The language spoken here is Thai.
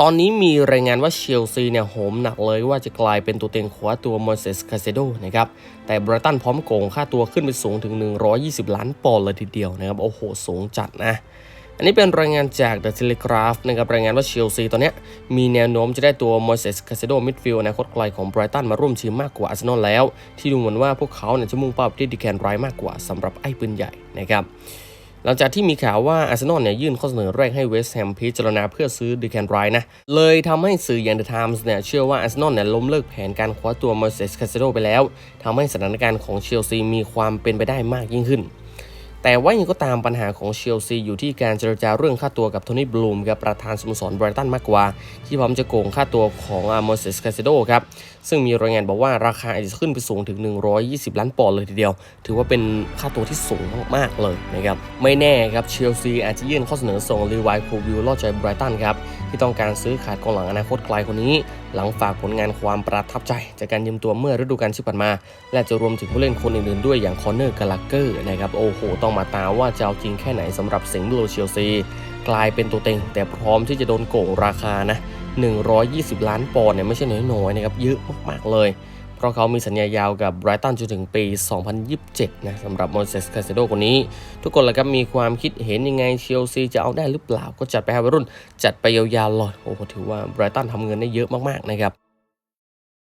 ตอนนี้มีรายงานว่าเชลซีเนี่ยโหมหนักเลยว่าจะกลายเป็นตัวเต็งขวาตัวมอนเซสคาเซโดนะครับ แต่บรตันพร้อมโกงค่าตัวขึ้นไปสูงถึง 120 ล้านปอนด์เลยทีเดียวนะครับ โอ้โห สูงจัดนะ อันนี้เป็นรายงานจาก The Telegraph นะครับ รายงานว่าเชลซีตอนนี้มีแนวโน้มจะได้ตัวมอนเซสคาเซโดมิดฟิลด์อนาคตไกลของไบรตันมาร่วมทีมมากกว่าอาร์เซนอลแล้ว ที่ดูเหมือนว่าพวกเขาเนี่ยจะมุ่งเป้าไปที่ดีแคนไรมากกว่าสำหรับไอ้ปืนใหญ่นะครับ หลังจากที่มีข่าวว่าอาร์เซนอลเนี่ยยื่นข้อเสนอแรกให้เวสต์แฮมพิจารณาเพื่อซื้อดีแคนไรนะ เลยทำให้สื่ออย่างเดอะไทมส์เนี่ยเชื่อว่าอาร์เซนอลเนี่ยล้มเลิกแผนการคว้าตัวมอร์เซสคาเซโดไปแล้วทำให้สถานการณ์ของเชลซีมีความเป็นไปได้มากยิ่งขึ้น แต่ว่ายังก็ตามปัญหาของเชลซีอยู่ที่การเจรจาเรื่องค่าตัวกับโทนี่บลูมกับประธานสโมสรไบรตันมากกว่า ที่พร้อมจะโกงค่าตัวของอาร์เซสคาเซโดครับซึ่งมีรายงานบอกว่าราคาอาจจะขึ้นไปสูงถึง 120 ล้านปอนด์เลยทีเดียว ถือว่าเป็นค่าตัวที่สูงมากๆเลยนะครับไม่แน่ครับเชลซีอาจจะยื่นข้อเสนอส่งลีวายโควิลล่อใจไบรตันครับ ที่ต้องการซื้อขาดกองหลังอนาคตไกลคนนี้ หลังฝากผลงานความประทับใจ จากการยืมตัวเมื่อฤดูกาลที่ผ่านมา และจะรวมถึงผู้เล่นคนอื่นๆด้วยอย่างคอนเนอร์กาลักเกอร์นะครับโอ้โห ต้องมาตาว่าจะเอาจริงแค่ไหนสำหรับสิงห์บลูเชลซี กลายเป็นตัวเต็ง แต่พร้อมที่จะโดนโกงราคานะ120 ล้านปอนด์เนี่ยไม่ใช่น้อยๆนะครับเยอะมากๆเลย ราะเขามีสัญญายาวกับไบรตันจนถึงปี 2027 นะสำหรับโมนเซสคาเซโดคนนี้ ทุกคนละครับมีความคิดเห็นยังไงเชลซีจะเอาได้หรือเปล่า ก็จัดไปให้วัยรุ่น จัดไปยาวๆเลยโอ้โหถือว่าไบรตันทำเงินได้เยอะมากๆนะครับ